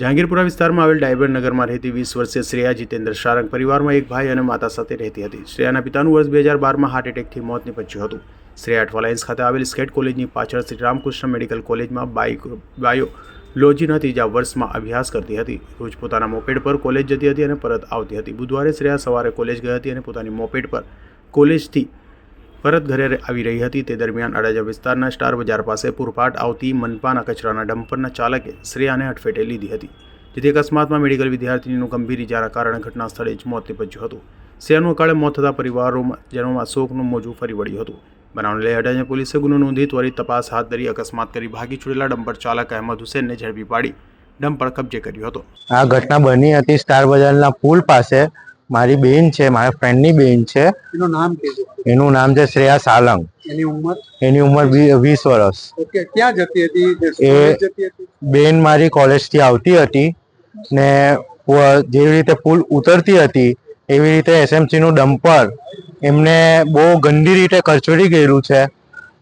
જહાંગીરપુરા વિસ્તારમાં આવેલ ડાયબર નગરમાં રહેતી વીસ વર્ષીય શ્રેયા જીતેન્દ્ર શારંગ પરિવારમાં એક ભાઈ અને માતા સાથે રહેતી હતી. શ્રેયાના પિતાનું વર્ષ બે હજાર બારમાં હાર્ટ એટેકથી મોત નીપજ્યું હતું. શ્રેયા અઠવાલાઇન્સ ખાતે આવેલ સ્કેટ કોલેજની પાછળ શ્રી રામકૃષ્ણ મેડિકલ કોલેજમાં બાઇક બાયોલોજીના ત્રીજા વર્ષમાં અભ્યાસ કરતી હતી. રોજ પોતાના મોપેડ પર કોલેજ જતી હતી અને પરત આવતી હતી. બુધવારે શ્રેયા સવારે કોલેજ ગઈ હતી અને પોતાની મોપેડ પર કોલેજથી પરત ઘરે આવી રહી હતી. તે દરમિયાન અડાજા વિસ્તારના સ્ટાર બજાર પાસે પૂરપાટ આવતી મનપાના કચરાના ડમ્પરના ચાલકે શ્રેયાને હટફેટે લીધી હતી, જેથી અકસ્માતમાં મેડિકલ વિદ્યાર્થીનીનું ગંભીર ઇજારા કારણે ઘટના સ્થળે જ મોત નિપજ્યું હતું. શ્રેયાનું અકાળે મોત થતાં પરિવારોમાં જેનોમાં શોકનું મોજું ફરી વળ્યું હતું. બનાવને લઈ અડાજા પોલીસે ગુનો નોંધી ત્વરિત તપાસ હાથ ધરી અકસ્માત કરી ભાગી છૂટેલા ડમ્પર ચાલક અહેમદ હુસેનને ઝડપી પાડી ડમ્પર કબજે કર્યો હતો. આ ઘટના બની હતી સ્ટાર બજારના પુલ પાસે. મારી બેન છે મારા ફ્રેન્ડની બેન છે. એનું નામ એનું નામ છે શ્રેયા સાલંગ. એની ઉંમર? એની ઉંમર વીસ વર્ષ. ઓકે ક્યાં જતી હતી? એ- બેન મારી કોલેજથી આવતી હતી ને જેવી રીતે પુલ ઉતરતી હતી એવી રીતે એસએમસી નું ડમ્પર એમને બહુ ગંદી રીતે કરચડી ગયેલું છે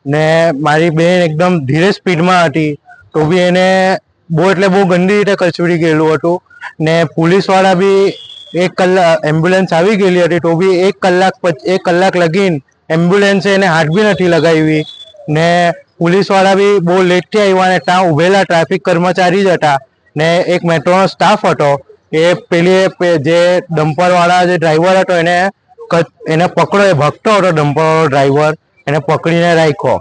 ને મારી બેન એકદમ ધીરે સ્પીડમાં હતી તો બી એને બહુ એટલે બહુ ગંદી રીતે કરચડી ગયેલું હતું ને પોલીસવાળા બી એક કલાક એમ્બ્યુલન્સ આવી ગયેલી હતી, તો બી એક કલાક એક કલાક લગીન એમ્બ્યુલન્સે એને હાથ બી નથી લગાવી. ને પોલીસવાળા બી બહુ લેટથી આવ્યા ને ત્યાં ઉભેલા ટ્રાફિક કર્મચારી જ હતા. ને એક મેટ્રોનો સ્ટાફ હતો, એ પેલી જે ડમ્પરવાળા જે ડ્રાઈવર હતો એને એને પકડો એ ભગતો હતો ડમ્પરવાળો ડ્રાઈવર એને પકડીને રાખ્યો.